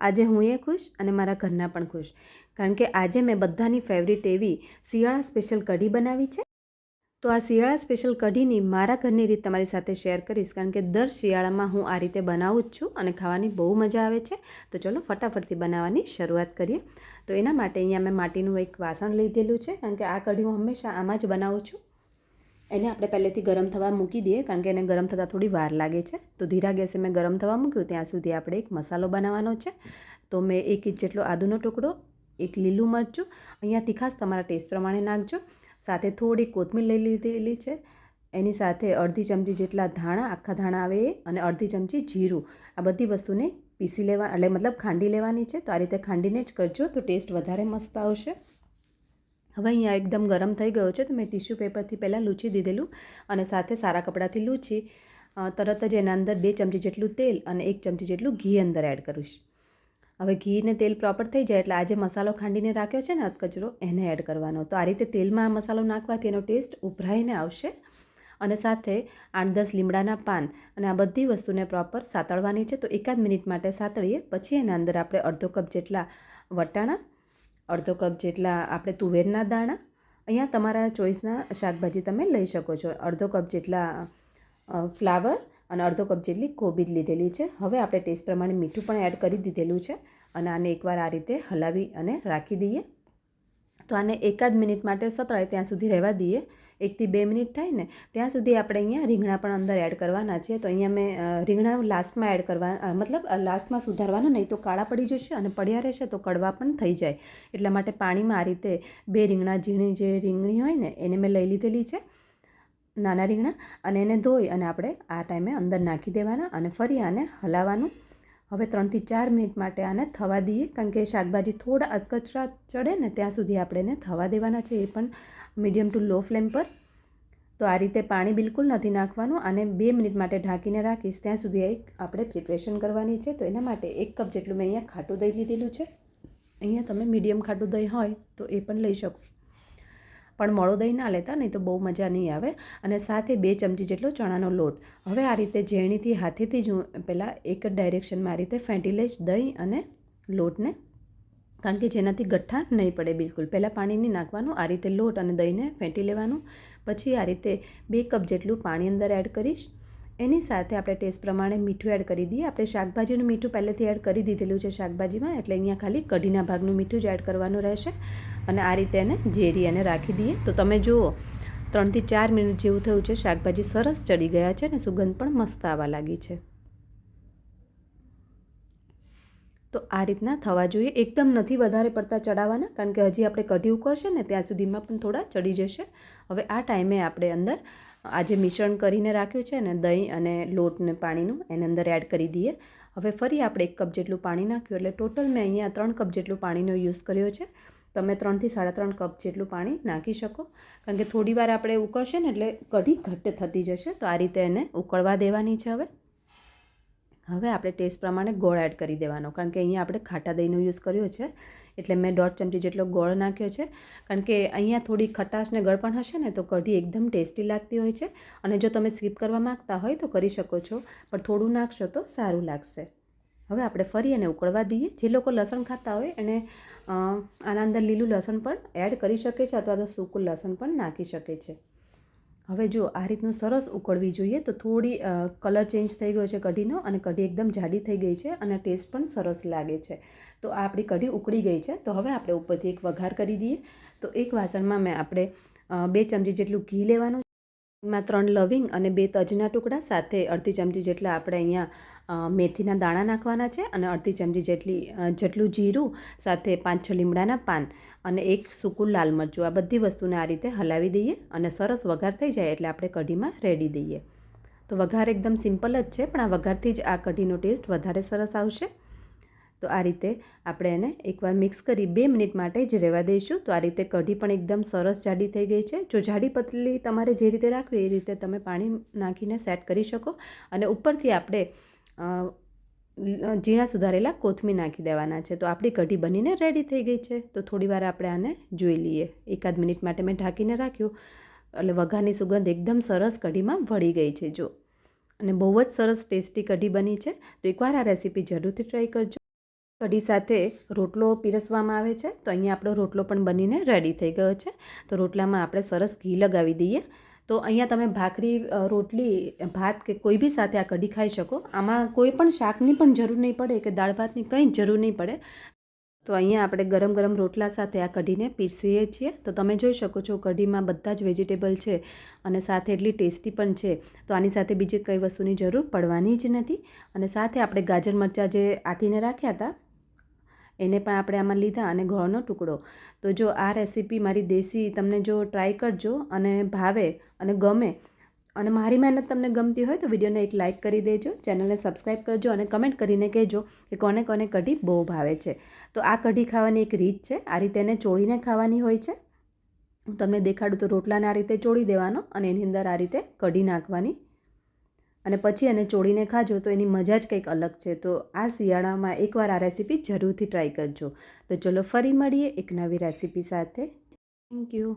આજે હું એ ખુશ અને મારા ઘરના પણ ખુશ. કારણ કે આજે મેં બધાની ફેવરિટ એવી શિયાળા સ્પેશિયલ કઢી બનાવી છે. તો આ શિયાળા સ્પેશિયલ કઢીની મારા ઘરની રીત તમારી સાથે શેર કરીશ. કારણ કે દર શિયાળામાં હું આ રીતે બનાવું જ છું અને ખાવાની બહુ મજા આવે છે. તો ચલો ફટાફટથી બનાવવાની શરૂઆત કરીએ. તો એના માટે અહીંયા મેં માટીનું એક વાસણ લીધેલું છે. કારણ કે આ કઢી હું હંમેશા આમાં જ બનાવું છું. એને આપણે પહેલેથી ગરમ થવા મૂકી દઈએ કારણ કે એને ગરમ થતાં થોડી વાર લાગે છે. તો ધીરા ગેસે મેં ગરમ થવા મૂક્યું, ત્યાં સુધી આપણે એક મસાલો બનાવવાનો છે. તો મેં એક ઇંચ જેટલો આદુનો ટુકડો, એક લીલું મરચું, અહીંયા તીખાસ તમારા ટેસ્ટ પ્રમાણે નાખજો. સાથે થોડી કોથમીર લઈ લીધેલી છે. એની સાથે અડધી ચમચી જેટલા ધાણા, આખા ધાણા આવે અને અડધી ચમચી જીરું. આ બધી વસ્તુને પીસી લેવા, એટલે મતલબ ખાંડી લેવાની છે. તો આ રીતે ખાંડીને જ કરજો, તો ટેસ્ટ વધારે મસ્ત આવશે. હવે અહીંયા એકદમ ગરમ થઈ ગયો છે તો મેં ટીશ્યુ પેપરથી પહેલાં લૂછી દીધેલું અને સાથે સારા કપડાથી લૂછી તરત જ એના અંદર બે ચમચી જેટલું તેલ અને એક ચમચી જેટલું ઘી અંદર એડ કરીશ. હવે ઘી ને તેલ પ્રોપર થઈ જાય એટલે આજે મસાલો ખાંડીને રાખ્યો છે ને અધકચરો એને એડ કરવાનો. તો આ રીતે તેલમાં મસાલો નાખવાથી એનો ટેસ્ટ ઉભરાઈને આવશે અને સાથે આઠ દસ લીમડાના પાન અને આ બધી વસ્તુને પ્રોપર સાતળવાની છે તો એકાદ મિનિટ માટે સાતળીએ, પછી એના અંદર આપણે અડધો કપ જેટલા વટાણા અડધો કપ જેટલા આપણે તુવેરના દાણા, અહીંયા તમારા ચોઈસના શાકભાજી તમે લઈ શકો છો. અડધો કપ જેટલા ફ્લાવર અને અડધો કપ જેટલી કોબીજ લીધેલી છે. હવે આપણે ટેસ્ટ પ્રમાણે મીઠું પણ એડ કરી દીધેલું છે અને આને એકવાર આ રીતે હલાવી અને રાખી દઈએ. તો આને એકાદ મિનિટ માટે સતળાય ત્યાં સુધી રહેવા દઈએ. એકથી બે મિનિટ થાય ને, ત્યાં સુધી આપણે અહીંયા રીંગણા પણ અંદર એડ કરવાના છે તો અહીંયા મેં રીંગણા લાસ્ટમાં એડ કરવા મતલબ લાસ્ટમાં સુધારવાના નહીં તો કાળા પડી જશે અને પડ્યા રહેશે તો કડવા પણ થઈ જાય. એટલા માટે પાણીમાં આ રીતે બે રીંગણા, ઝીણી જે રીંગણી હોય ને, એને મેં લઈ લીધેલી છે, નાના રીંગણા, અને એને ધોઈ અને આપણે આ ટાઈમે અંદર નાખી દેવાના અને ફરી આને હલાવવાનું હવે ત્રણથી ચાર મિનિટ માટે આને થવા દઈએ, કારણ કે શાકભાજી થોડા અધકચરા ચડે ને ત્યાં સુધી આપણે એને થવા દેવાના છે, એ પણ મીડિયમ ટુ લો ફ્લેમ પર. તો આ રીતે પાણી બિલકુલ નથી નાખવાનું અને બે મિનિટ માટે ઢાંકીને રાખીશ, ત્યાં સુધી એક આપણે પ્રિપરેશન કરવાની છે. તો એના માટે એક કપ જેટલું મેં અહીંયા ખાટું દહીં લીધેલું છે. અહીંયા તમે મીડિયમ ખાટું દહીં હોય તો એ પણ લઈ શકો. પણ મોડો દહીં ના લેતા, નહીં તો બહુ મજા નહીં આવે. અને સાથે બે ચમચી જેટલો ચણાનો લોટ. હવે આ રીતે ઝેણીથી હાથેથી જ હું પહેલાં એક જ ડાયરેક્શનમાં આ રીતે ફેંટી લઈશ દહીં અને લોટને. કારણ કે જેનાથી ગઠ્ઠા નહીં પડે બિલકુલ. પહેલાં પાણી નહીં નાખવાનું, આ રીતે લોટ અને દહીંને ફેંટી લેવાનું. પછી આ રીતે બે કપ જેટલું પાણી અંદર એડ કરીશ. એની સાથે આપણે ટેસ્ટ પ્રમાણે મીઠું એડ કરી દઈએ. આપણે શાકભાજીનું મીઠું પહેલેથી એડ કરી દીધેલું છે શાકભાજીમાં, એટલે અહીંયા ખાલી કઢીના ભાગનું મીઠું જ એડ કરવાનું રહેશે અને આ રીતે એને ઝેરી અને રાખી દઈએ. તો તમે જુઓ, ત્રણથી ચાર મિનિટ જેવું થયું છે, શાકભાજી સરસ ચડી ગયા છે અને સુગંધ પણ મસ્ત આવવા લાગી છે. તો આ રીતના થવા જોઈએ. એકદમ નથી વધારે પડતા ચડાવવાના, કારણ કે હજી આપણે કઢી ઉકળશે ને ત્યાં સુધીમાં પણ થોડા ચડી જશે. હવે આ ટાઈમે આપણે અંદર આ જે મિશ્રણ કરીને રાખ્યું છે ને દહીં અને લોટને પાણીનું એની અંદર એડ કરી દઈએ. હવે ફરી આપણે એક કપ જેટલું પાણી નાખ્યું એટલે ટોટલ મેં અહીંયા ત્રણ કપ જેટલું પાણીનો યુઝ કર્યો છે. તમે ત્રણથી સાડા ત્રણ કપ જેટલું પાણી નાખી શકો. કારણ કે થોડી વાર આપણે ઉકળશે ને એટલે કઢી ઘટ્ટ થતી જશે. તો આ રીતે એને ઉકળવા દેવાની છે હવે. હવે આપણે ટેસ્ટ પ્રમાણે ગોળ એડ કરી દેવાનો. કારણ કે અહીંયા આપણે ખાટા દહીંનો યુઝ કર્યો છે. એટલે મેં દોઢ ચમચી જેટલો ગોળ નાખ્યો છે. કારણ કે અહીંયા થોડી ખટાશ ને ગળપણ હશે ને, તો કઢી એકદમ ટેસ્ટી લાગતી હોય છે. અને જો તમે સ્કીપ કરવા માગતા હોય તો કરી શકો છો. પણ થોડું નાખશો તો સારું લાગશે. હવે આપણે ફરી એને ઉકળવા દઈએ. જે લોકો લસણ ખાતા હોય એને આના અંદર લીલું લસણ પણ એડ કરી શકે છે અથવા તો સૂકું લસણ પણ નાખી શકે છે. હવે જો આ રીતનું સરસ ઉકળવી જોઈએ, તો થોડી કલર ચેન્જ થઈ ગયો છે કઢીનો અને કઢી એકદમ જાડી થઈ ગઈ છે અને ટેસ્ટ પણ સરસ લાગે છે. તો આ આપણી કઢી ઉકળી ગઈ છે. તો હવે આપણે ઉપરથી એક વઘાર કરી દઈએ. તો એક વાસણમાં મેં આપણે બે ચમચી જેટલું ઘી લેવાનું એમાં ત્રણ લવિંગ અને બે તજના ટુકડા સાથે અડધી ચમચી જેટલા આપણે અહીંયા મેથીના દાણા નાખવાના છે અને અડધી ચમચી જેટલી જેટલું જીરું, સાથે પાંચ છ લીમડાના પાન અને એક સૂકું લાલ મરચું. આ બધી વસ્તુને આ રીતે હલાવી દઈએ અને સરસ વઘાર થઈ જાય એટલે આપણે કઢીમાં રેડી દઈએ. તો વઘાર એકદમ સિમ્પલ જ છે, પણ આ વઘારથી જ આ કઢીનો ટેસ્ટ વધારે સરસ આવશે. તો આ રીતે આપણે એને એકવાર મિક્સ કરી બે મિનિટ માટે જ રહેવા દઈશું. તો આ રીતે કઢી પણ એકદમ સરસ જાડી થઈ ગઈ છે. જો જાડી પતલી તમારે જે રીતે રાખવી એ રીતે તમે પાણી નાખીને સેટ કરી શકો. અને ઉપરથી આપણે ઝીણા સુધારેલા કોથમીર નાખી દેવાના છે. તો આપણી કઢી બનીને રેડી થઈ ગઈ છે. તો થોડીવાર આપણે આને જોઈ લઈએ. એકાદ મિનિટ માટે મેં ઢાંકીને રાખ્યું. એટલે વઘારની સુગંધ એકદમ સરસ કઢીમાં ભળી ગઈ છે. જો. અને બહુ જ સરસ ટેસ્ટી કઢી બની છે. તો એકવાર આ રેસીપી જરૂરથી ટ્રાય કરજો. કઢી સાથે રોટલો પીરસવામાં આવે છે. તો અહીંયા આપણો રોટલો પણ બનીને રેડી થઈ ગયો છે. તો રોટલામાં આપણે સરસ ઘી લગાવી દઈએ. તો અહીંયા તમે ભાખરી રોટલી, ભાત કે કોઈ બી સાથે આ કઢી ખાઈ શકો. આમાં કોઈ પણ શાકની પણ જરૂર નહીં પડે કે દાળ ભાતની કંઈ જરૂર નહીં પડે. તો અહીંયા આપણે ગરમ ગરમ રોટલા સાથે આ કઢીને પીરસીએ છીએ. તો તમે જોઈ શકો છો કઢીમાં બધા જ વેજીટેબલ છે અને સાથે એટલી ટેસ્ટી પણ છે. તો આની સાથે બીજી કઈ વસ્તુની જરૂર પડવાની જ નથી. અને સાથે આપણે ગાજર મરચાં જે આથીને રાખ્યા હતા એને પણ આપણે આમાં લીધા અને ગોળનો ટુકડો. તો જો આ રેસીપી મારી દેશી તમને જો ટ્રાય કરજો અને ભાવે અને ગમે અને મારી મહેનત તમને ગમતી હોય તો વિડીયોને એક લાઇક કરી દેજો ચેનલને સબસ્ક્રાઈબ કરજો અને કમેન્ટ કરીને કહેજો કે કોને કોને કઢી બહુ ભાવે છે. તો આ કઢી ખાવાની એક રીત છે, આ રીતે એને ચોળીને ખાવાની હોય છે. હું તમને દેખાડું તો રોટલાને આ રીતે ચોળી દેવાનો અને એની અંદર આ રીતે કઢી નાખવાની અને પછી એને ચોળીને ખાજો, તો એની મજા જ કંઈક અલગ છે. તો આ શિયાળામાં એકવાર આ રેસીપી જરૂરથી ટ્રાય કરજો. તો ચલો ફરી મળીએ એક નવી રેસીપી સાથે. Thank you